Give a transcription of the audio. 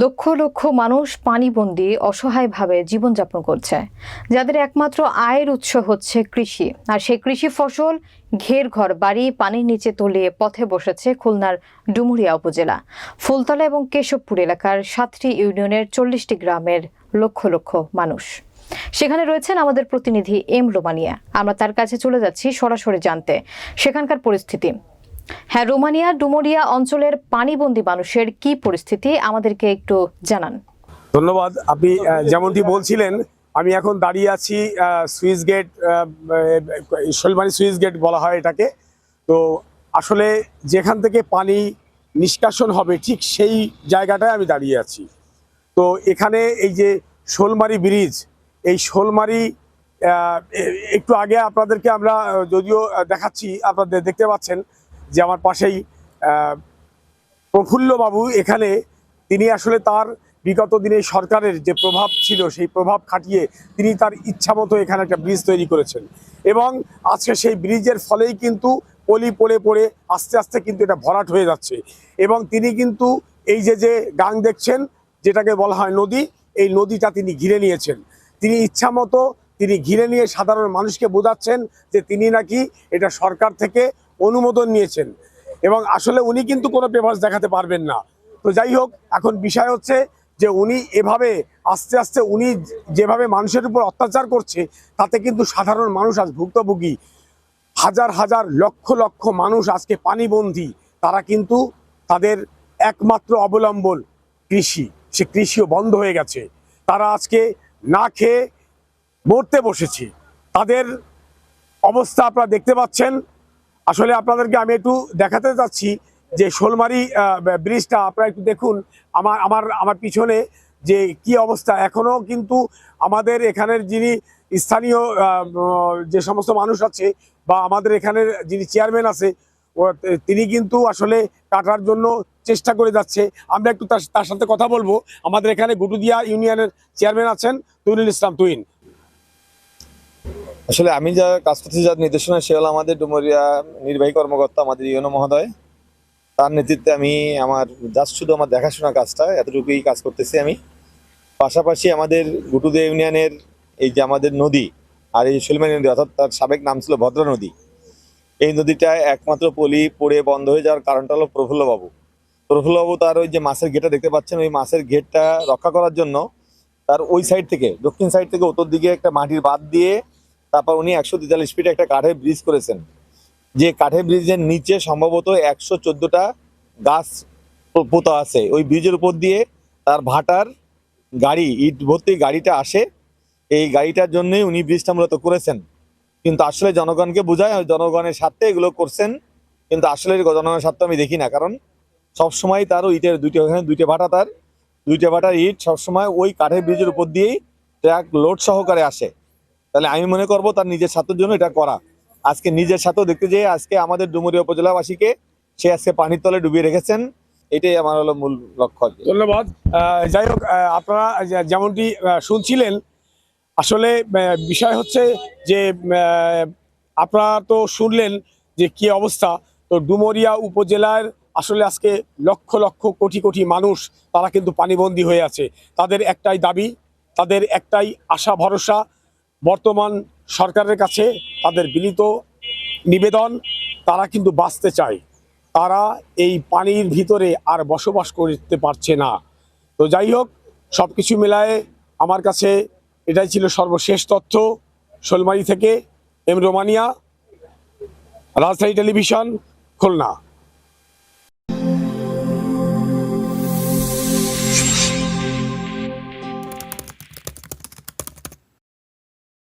লক্ষ লক্ষ মানুষ পানিবন্দী অসহায়ভাবে জীবনযাপন করছে, যাদের একমাত্র আয়ের উৎস হচ্ছে কৃষি। আর সেই কৃষি ফসল, ঘের ঘর, বাড়ি, পানির নিচে তলিয়ে পথে বসেছে খুলনার ডুমুরিয়া উপজেলা। ফুলতলা এবং কেশবপুর এলাকার সাতটি ইউনিয়নের চল্লিশটি গ্রামের লক্ষ লক্ষ মানুষ। সেখানে রয়েছেন আমাদের প্রতিনিধি এম রোমানিয়া। আমরা তার কাছে চলে যাচ্ছি সরাসরি জানতে। সেখানকার পরিস্থিতি। হ্যাঁ রোমানিয়া, ডুমুরিয়া অঞ্চলের পানিবন্দী মানুষের কি পরিস্থিতি? আমাদেরকে একটু জানান। ধন্যবাদ। আপনি যেমনটি বলছিলেন, আমি এখন দাঁড়িয়ে আছি switch gate Shoilobari switch gate বলা হয় এটাকে। তো আসলে যেখান থেকে পানি নিষ্কাশন হবে ঠিক সেই জায়গাটায় আমি দাঁড়িয়ে আছি। তো এখানে এই যে শোলমারি ব্রিজ, এই শোলমারি একটু আগে আপনাদেরকে আমরা যদিও দেখাচ্ছি, আপনাদের দেখতে পাচ্ছেন যে আমার পাশেই প্রফুল্লবাবু এখানে, তিনি আসলে তার বিগত দিনে সরকারের যে প্রভাব ছিল, সেই প্রভাব খাটিয়ে তিনি তার ইচ্ছা মতো এখানে একটা ব্রিজ তৈরি করেছেন। এবং আজকে সেই ব্রিজের ফলেই কিন্তু পলি পড়ে পড়ে আস্তে আস্তে কিন্তু এটা ভরাট হয়ে যাচ্ছে। এবং তিনি কিন্তু এই যে যে গাং দেখছেন, যেটাকে বলা হয় নদী, এই নদীটা তিনি ঘিরে নিয়েছেন। তিনি ইচ্ছা মতো তিনি ঘিরে নিয়ে সাধারণ মানুষকে বোঝাচ্ছেন যে তিনি নাকি এটা সরকার থেকে অনুমোদন নিয়েছেন। এবং আসলে উনি কিন্তু কোনো পেপার দেখাতে পারবেন না। তো যাই হোক, এখন বিষয় হচ্ছে যে উনি এভাবে আস্তে আস্তে উনি যেভাবে মানুষের উপর অত্যাচার করছে, তাতে কিন্তু সাধারণ মানুষ আজ ভুক্তভোগী। হাজার হাজার লক্ষ লক্ষ মানুষ আজকে পানিবন্দী। তারা কিন্তু তাদের একমাত্র অবলম্বন কৃষি। সে কৃষিও বন্ধ হয়ে গেছে। তারা আজকে না খেয়ে মরতে বসেছে। তাদের অবস্থা আপনারা দেখতে পাচ্ছেন। আসলে আপনাদেরকে আমি একটু দেখাতে যাচ্ছি যে শোলমারি ব্রিজটা আপনারা একটু দেখুন। আমার আমার আমার পিছনে যে কি অবস্থা এখনও কিন্তু আমাদের এখানের যিনি স্থানীয় যে সমস্ত মানুষ আছে বা আমাদের এখানের যিনি চেয়ারম্যান আছে তিনি কিন্তু আসলে কাটার জন্য চেষ্টা করে যাচ্ছে। আমরা একটু তার সাথে কথা বলব। আমাদের এখানে গুটুদিয়া ইউনিয়নের চেয়ারম্যান আছেন তুইনুল ইসলাম তুইন আসলে আমি যা কাজ করছি যার নির্দেশনা, সে হলো আমাদের ডুমরিয়া নির্বাহী কর্মকর্তা আমাদের ইউনো মহোদয়। তার নেতৃত্বে আমি আমার জাস্ট শুধু আমার দেখাশোনা কাজটা, এতটুকুই কাজ করতেছি আমি। পাশাপাশি আমাদের গুটুদে ইউনিয়নের এই যে আমাদের নদী, আর এই সুলমানি নদী, অর্থাৎ তার সাবেক নাম ছিল ভদ্রা নদী। এই নদীটা একমাত্র পলি পড়ে বন্ধ হয়ে যাওয়ার কারণটা হলো প্রফুল্লবাবু। প্রফুল্লবাবু তার ওই যে মাছের ঘেটটা দেখতে পাচ্ছেন, ওই মাছের ঘেটটা রক্ষা করার জন্য তার ওই সাইড থেকে, দক্ষিণ সাইড থেকে উত্তর দিকে একটা মাটির বাদ দিয়ে তারপর উনি একশো তেতাল্লিশ ফিটে একটা কাঠের ব্রিজ করেছেন। যে কাঠের ব্রিজের নিচে সম্ভবত একশো চোদ্দোটা গাছ পোতা আছে। ওই ব্রিজের উপর দিয়ে তার ভাটার গাড়ি, ইট ভর্তি গাড়িটা আসে। এই গাড়িটার জন্যই উনি ব্রিজটা মূলত করেছেন। কিন্তু আসলে জনগণকে বোঝায় ওই জনগণের স্বার্থে এগুলো করছেন। কিন্তু আসলে জনগণের স্বার্থে আমি দেখি না, কারণ সবসময় তারও ইটের দুইটা, ওখানে দুইটা ভাটা তার। দুইটা ভাটার ইট সবসময় ওই কাঠের ব্রিজের উপর দিয়েই ট্রাক লোড সহকারে আসে। তাহলে আমি মনে করব তার নিজের স্বার্থের জন্য এটা করা। আজকে নিজের সাথেও দেখতে যেয়ে আজকে আমাদের ডুমুরিয়া উপজেলাবাসীকে সে আজকে পানির তলে ডুবিয়ে রেখেছেন, এটাই আমার হলো মূল লক্ষ্য। ধন্যবাদ। যাই হোক আপনারা যেমনটি শুনছিলেন, আসলে বিষয় হচ্ছে যে আপনারা তো শুনলেন যে কি অবস্থা। তো ডুমরিয়া উপজেলার আসলে আজকে লক্ষ লক্ষ কোটি কোটি মানুষ, তারা কিন্তু পানিবন্দী হয়ে আছে। তাদের একটাই দাবি, তাদের একটাই আশা, ভরসা বর্তমান সরকারের কাছে তাদের বিনীত নিবেদন, তারা কিন্তু বাঁচতে চায়। তারা এই পানির ভিতরে আর বসবাস করতে পারছে না। তো যাই হোক সব কিছু মেলায় আমার কাছে এটাই ছিল সর্বশেষ তথ্য শোলমারি থেকে। এম রোমানিয়া রাজশাহী টেলিভিশন, খুলনা।